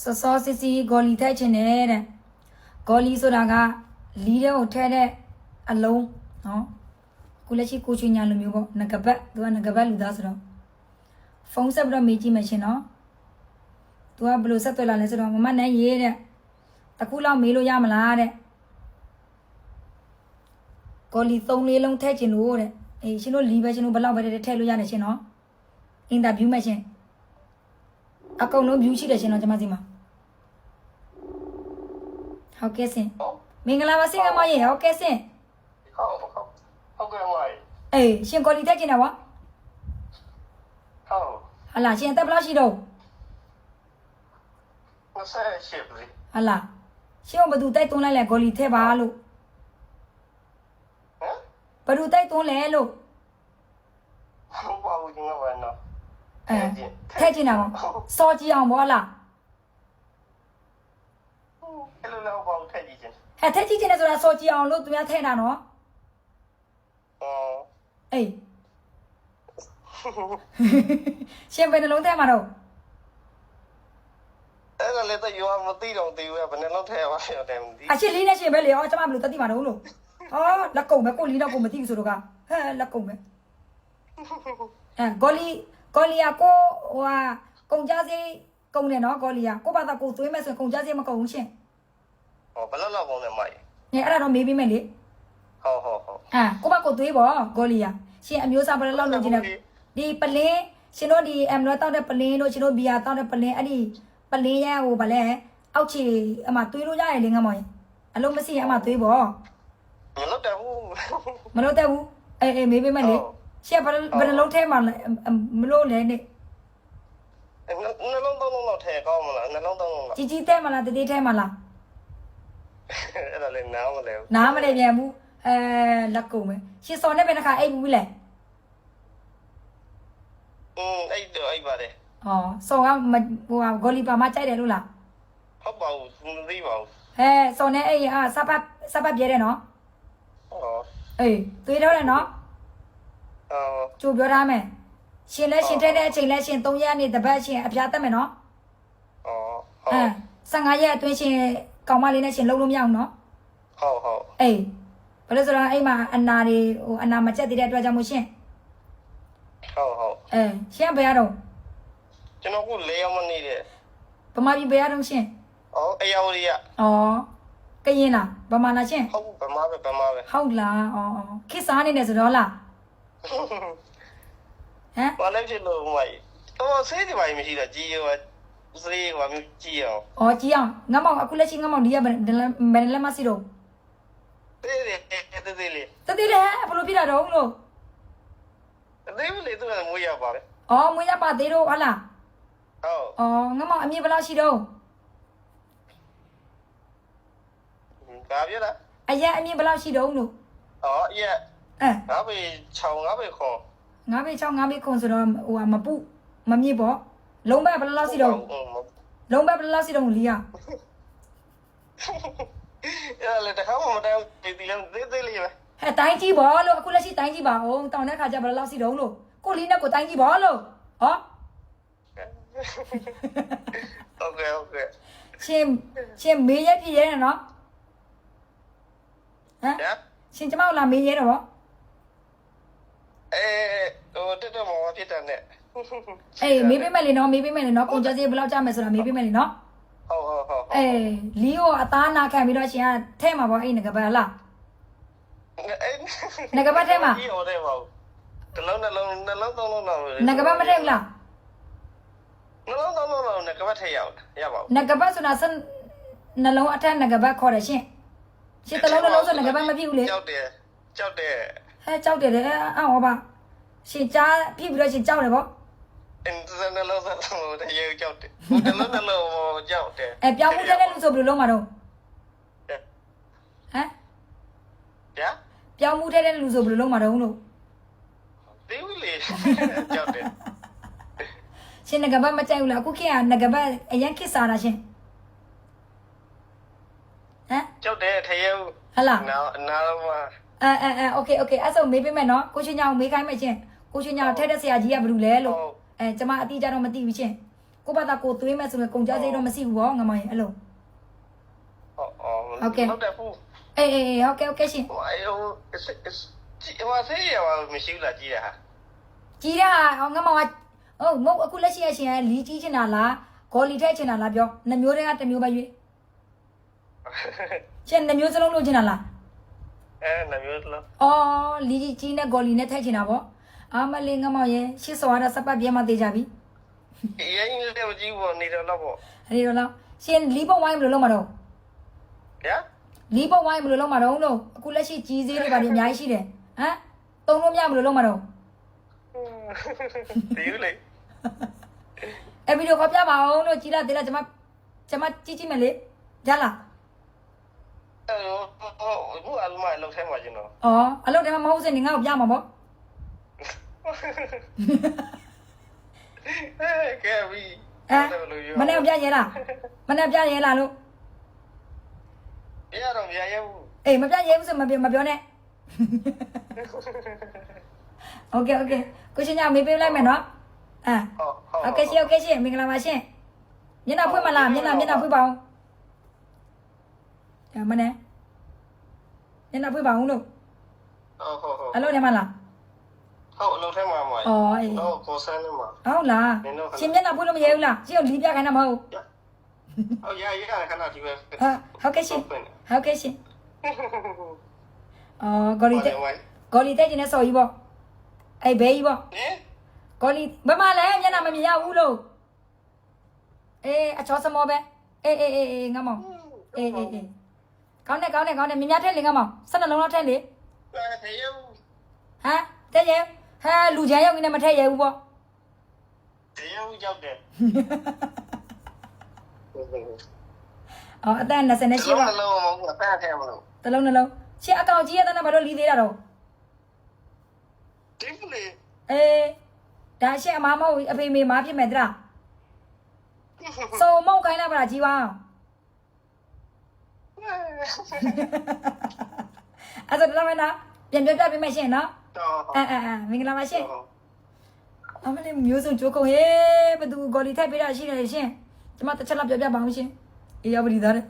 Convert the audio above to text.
စောစောစစ်စစ်ဂေါ်လီထည့်ချင်တယ်တဲ့ဂေါ်လီဆိုတာကလီတဲ့ကိုထည့်တဲ့အလုံးနော်ခုလက်ရှိကိုချွေညာလိုမျိုးပေါ့ငကပတ်သူကငကပတ်လူသားဆိုတော့ဖုန်းဆက်ပြီးတော့မေးကြည့်မယ်ရှင်နော်သူကဘယ်လိုဆက်သွယ်လာလဲဆိုတော့မမနဲ့ရေးတဲ့တကူလောက်မေးလို့ရမလားတဲ့ဂေါ်လီ၃လေးလုံးထည့်ချင်လို့တဲ့အေးရှင်တို့လီပဲရှင်တို့ဘယ်လောက်ပဲထည့်လို့ရတယ်ရှင်နော်အင်တာဗျူးမယ်ရှင် အကုန်လုံး view ရှိတယ်ရှင်တော့ကျွန်မစီမှာဟုတ်ကဲ့စင်ဟုတ်မင်္ဂလာပါစင်ကမရေဟုတ်ကဲ့စင်ဟုတ်ဟုတ်ဟုတ်ကဲ့မိုင်အေးရှင်ကော်လီတက်ကျင်တာဝါဟုတ်ဟာလာရှင်အသက်ဘယ်လောက်ရှိတော့မဆက်ရှိပြီဟာလာရှင်ကဘယ်သူတိုက်သွင်းလိုက်လဲကော်လီထဲပါလို့ဟမ်ဘယ်သူတိုက်သွင်းလဲလို့ဟုတ်ပါဘူးကျွန်တော်ကနော် အဲထဲကျင်တာပေါ့စောကြည့်အောင်ပေါ့ဟာလာအဲ့လိုလောက်ပေါ့ထည့်ကြည့်ချင်းဟဲ့ထဲကြည့်ချင်တယ်ဆိုတာစောကြည့်အောင်လို့သူများထဲတာနော်ဟောအေးရှင်ဘယ်နှလုံးထဲမှာတော့အဲ့ဒါလည်းတော့ရောမသိတော့သေးဘူးဘယ်နှလုံးထည့်ပါရတယ်မသိအရှင်လေးနဲ့ရှင်ပဲလေဩကျွန်မဘယ်လိုတက်တိမှာတော့လို့ဟောလက်ကုံပဲကိုလီတော့ကိုမသိဘူးဆိုတော့ကဟဲ့လက်ကုံပဲအဲဂေါ်လီ ဂေါ်လီယာကိုဟိုဟာကုန်ကြစေးကုန်တယ်နော်ဂေါ်လီယာကိုဘာသာကိုသွေးမဲ့ဆိုရင်ကုန်ကြစေးမကုန်ဘူးရှင်ဟောဘယ်လောက်လောက်ပုံနဲ့မိုင်ညအဲ့ဒါတော့မေးပေးမယ်လေဟုတ်ဟုတ်ဟုတ်အာကိုဘာကိုသွေးပေါ့ဂေါ်လီယာရှင်အမျိုးစားဘယ်လောက်လုပ်ချင်တယ်ဒီပလင်းရှင်တို့ဒီအမ်လောတောက်တဲ့ပလင်းတို့ရှင်တို့ဘီယာတောက်တဲ့ပလင်းအဲ့ဒီပလင်းရဲ့ဟိုဗလဲအောက်ခြေအမသွေးလို့ရရလေငါမောင်အလုံးမရှိရင်အမသွေးပေါ့မလောက်တယ်ဘူးမလို့တဲ့ဘူးအေးအေးမေးပေးမယ်လေ ရှင်ဘယ်ဘယ်နှလုံးထဲမှာလဲမလို့လဲနေ နှလုံးသုံးလုံးလောက်ထည့်ကောင်းမလားနှလုံးသုံးလုံးလောက် ជីជីထဲမှာလားတတိထဲမှာလား အဲ့ဒါလည်းနားမလဲဘူး နားမလဲပြန်ဘူးအဲလက်ကုန်ပဲရှင်စော်နဲ့ပဲတစ်ခါအိတ်ဘူးလေ อืมအဲ့တော့အဲ့ပါတယ် ဟောစော်ကမဟိုဟာဂိုလီပါမကြိုက်တယ်လို့လား ဟုတ်ပါဘူးမသိပါဘူး ဟဲစော်နဲ့အိတ်အာစပတ်စပတ်ပြဲတယ်နော် ဟော အေးသွေးတော့တယ်နော် ဟော ကြိုပြောထားမယ်ရှင်လဲရှင်ထဲတဲ့အချိန်လဲရှင်3ရက်နေတပတ်ရှင်အပြားတက်မယ်နော်ဟောဟအဲော15ရက်အတွင်းရှင်ကောင်မလေးနဲ့ရှင်လုံးလို့မရအောင်နော်ဟုတ်ဟုတ်အေးဘာလို့ဆိုတော့အိမ်မှာအနာတွေဟိုအနာမကျက်သေးတဲ့အတွက်ကြောင့်မို့ရှင်ဟုတ်ဟုတ်အဲရှင်ကဘယ်ရတော့ကျွန်တော်ကလေးရောက်မနေတဲ့ဗမာပြည်ဘယ်ရတော့ရှင်။အော်အယောရီကဩကရင်လားဗမာလားရှင်ဟုတ်ဗမာပဲဗမာပဲဟုတ်လားဩဩခစ်စားနေတယ်ဆိုတော့လား ဟမ်။ဘာလဲဖြစ်လို့မို့။အော်ဆေးဒီပိုင်းမရှိတော့ကြီးရောဆေးကမျိုးကြီးအောင်ဩကြည့်အောင်ငမောင်အခုလက်ရှိငမောင်ဒီကဘယ်ဘယ်လက်မစီတော့။သေးသေးသေးသေးလေးတတိတယ်ဘယ်လိုပြတာတော့လို့။သေးဘူးလေသူကမွေးရပါပဲဩမွေးရပါသေးတော့ဟလား။ဟုတ်ဩငမောင်အမြင်ဘယ်လောက်ရှိတော့။ဒါပြလားအရက်အမြင်ဘယ်လောက်ရှိတော့လို့။အော်ရဲ့ အဲငါပဲ6ငါပဲခွန်ငါးပေ6ငါးပေခွန်ဆိုတော့ဟိုဟာမပုမမြင့်ပေါ့လုံးဘက်ဘယ်လောက်ရှိတော့လုံးဘက်ဘယ်လောက်ရှိတော့လီယာအဲ့လေတခါမှမတောင်းဒီဒီလည်းသေးသေးလေးပဲဟဲ့တိုင်းကြီးပေါ့လို့အခုလက်ရှိတိုင်းကြီးပါအောင်တောင်းတဲ့ခါကျဘယ်လောက်ရှိတော့လို့ကိုလီနဲ့ကိုတိုင်းကြီးပေါ့လို့ဟော။ဟုတ်ကဲ့ဟုတ်ကဲ့ရှင်ရှင်မေးရဖြစ်ရဲနော်ဟမ်။ညာရှင်ကျမတို့လာမေးရဲတော့ဗော အဲဟိုတက်တော့မဝဖြစ်တယ်နဲ့အေးမေးပေးမယ်လေနော်မေးပေးမယ်လေနော်ကုန်ကြစီဘယ်လောက်ကြမယ်ဆိုတာမေးပေးမယ်လေနော်ဟုတ်ဟုတ်ဟုတ်အေးလီယိုအသားနာခံပြီးတော့ရှင်ကထဲမှာဗောအေးငကပါလားငကပတ်ထဲမှာကြီးဟောတယ်ပေါ့တလုံးနှလုံးနှလုံးသုံးလုံးလောက်ငကပါမထဲဘူးလားနှလုံးသုံးလုံးလောက်ငကပတ်ထဲရောက်ရပါဘူးငကပါဆိုတာစနှလုံးအထက်ငကပါခေါ်တယ်ရှင်ရှင်တလုံးတစ်လုံးဆိုငကပါမဖြစ်ဘူးလေကြောက်တယ်ကြောက်တယ်ဟဲကြောက်တယ်လေအော်ဟောပါ ရှင်ကြားဖြစ်ပြီးတော့ရှင်ကြောက်တယ်ဗော အင်းစနှလုံးသုံးလုံးတရေကြောက်တယ်ဘုနှလုံးနှလုံးကြောက်တယ် အဲပြောင်းမှုတဲ့လူဆိုဘယ်လိုလုပ်မှာတော့ဟမ် ညာ ပြောင်းမှုတဲ့လူဆိုဘယ်လိုလုပ်မှာတော့လို့ ဒီဝလေကြောက်တယ် ရှင်ငကပတ်မကြိုက်ဘူးလားအခုခေတ်ကငကပတ်အရင်ခေတ်စားတာရှင်ဟမ် ကြောက်တယ်ထရေ ဟလာ နာနာမ အဲအဲအဲโอเคโอเคအဲ့ဆိုမေးပေးမယ်နော်ကိုရှင်ညောင်မေးခိုင်းမယ်ရှင် ကိုရှင်ညောင်ထဲတဲ့ဆရာကြီးကဘယ်လိုလဲလို့အဲကျမအတိအကျတော့မသိဘူးရှင်ကိုယ့်ဘာသာကိုယ်သွေးမဲ့ဆိုရင်ကုန်ကြစိတ်တော့မရှိဘူးဗောငမောင်ရေအဲ့လိုဟုတ်အော်ဟုတ်ကဲ့ဟုတ်တယ်ဖူးအေးအေးအေးဟုတ်ကဲ့ဟုတ်ကဲ့ရှင်ဟိုအဲဟိုဟိုဆေးရွာမရှိဘူးလားကြည့်ရဟာကြီးတာဟောငမောင်ကဟုတ်မဟုတ်အခုလက်ရှိရရှင်လီကြီးချင်တာလားဂေါ်လီထက်ချင်တာလားပြောနှမျိုးတည်းကတစ်မျိုးပဲရွေးရှင်နှမျိုးစလုံးလို့ချင်တာလားအဲနှမျိုးလုံးအော်လီကြီးကြီးနဲ့ဂေါ်လီနဲ့ထက်ချင်တာဗော အာမလေးငမောင်ရေရှစ်စောရတာစပတ်ပြဲမှသေးကြပြီရင်းလေးမကြည့်ဘူးနေတော့တော့ပေါ့အဲ့ဒီတော့လားရှင်လီပုံဝိုင်းဘယ်လိုလုပ်မှာတော့ဗျာလီပုံဝိုင်းဘယ်လိုလုပ်မှာတော့လို့အခုလက်ရှိကြီးသေးတွေပါနေအများကြီးရှိတယ်ဟမ်တုံလို့မရဘယ်လိုလုပ်မှာတော့ဒီလေအဲ့ဗီဒီယိုခေါ်ပြပါအောင်လို့ကြည်လာသေးလားကျွန်မကျွန်မကြည့်ကြည့်မယ်လေရလားအဲဟိုဘူးအလုံးမလောက်ထဲမှာကျွန်တော်อ๋อအလုပ်တည်းမမဟုတ်စင်နေငါ့ကိုပြမှာပေါ့အဲ ကဲဝီအဲမနေ့ပြရဲလားမနေ့ပြရဲလားလို့ပြရတော့မပြရဲဘူးအေးမပြရဲဘူးဆိုမပြမပြောနဲ့ Okay okay ကိုရှင်ညမေးပေးလိုက်မယ်နော်အဲဟုတ်ကဲ့ရှင်ဟုတ်ကဲ့ရှင်မင်္ဂလာပါရှင်မျက်နှာဖွင့်မလားမျက်နှာမျက်နှာဖွင့်ပါအောင်အဲမနေ့မျက်နှာဖွင့်ပါအောင်လို့ဟုတ်ဟုတ်ဟုတ်အဲ့လိုနေမလား ဟုတ်အလုံးထဲမှာမှာအော်အေးဟုတ်ကိုဆန်းနေမှာဟုတ်လားရှင်မျက်နှာဖွင့်လို့မရဲဘူးလားရှင်ကိုလီးပြခိုင်းတာမဟုတ်ဟုတ်ရရခဏဒီပဲဟာဟုတ်ကဲ့ရှင်ဟုတ်ကဲ့ရှင်အော်ဂေါ်လီတက်ဂေါ်လီတက်ကျင်တဲ့စော်ကြီးပေါ့အဲ့ဘဲကြီးပေါ့ဟင်ဂေါ်လီဘယ်မှာလဲမျက်နှာမမြင်ရဘူးလို့အေးအချောစမောပဲအေးအေးအေးအေးငါမောင်အေးအေးအေးကောင်းတယ်ကောင်းတယ်ကောင်းတယ်မြင်များထက်လေငါမောင်ဆက်နှလုံးလောက်ထက်လေအဲရဘူးဟမ်တဲ့ရဲ ဟဲလူချမ်းရောက်နေမထက်ရဘူးပေါ့ရဘူးကြောက်တယ်အော်အတန်28ပါလုံးလုံးမဟုတ်အသားထဲမလို့တလုံးနှလုံးရှင်းအကောင်ကြီးရတဲ့နာဘာလို့လီးသေးတာတော့ဒီလေအေးဒါရှင်းအမမဟုတ်ဘူးအဖေမေမားဖြစ်မယ်တလားစုံမုံခိုင်းလာပါလားကြီးပါအဲ့ဒါတော့မနာပြန်ပြပြပေးမယ်ရှင်းနော်တော့ အဲအဲအဲမင်္ဂလာပါရှင့်အမလေးမျိုးစုံကြိုးကုန်ဟေးဘသူဂေါ်လီထိုက်ပေးတာရှိတယ်ရှင်ကျမတစ်ချက်လောက်ပြောပြပါအောင်ရှင်အေးရပါဒီသားတဲ့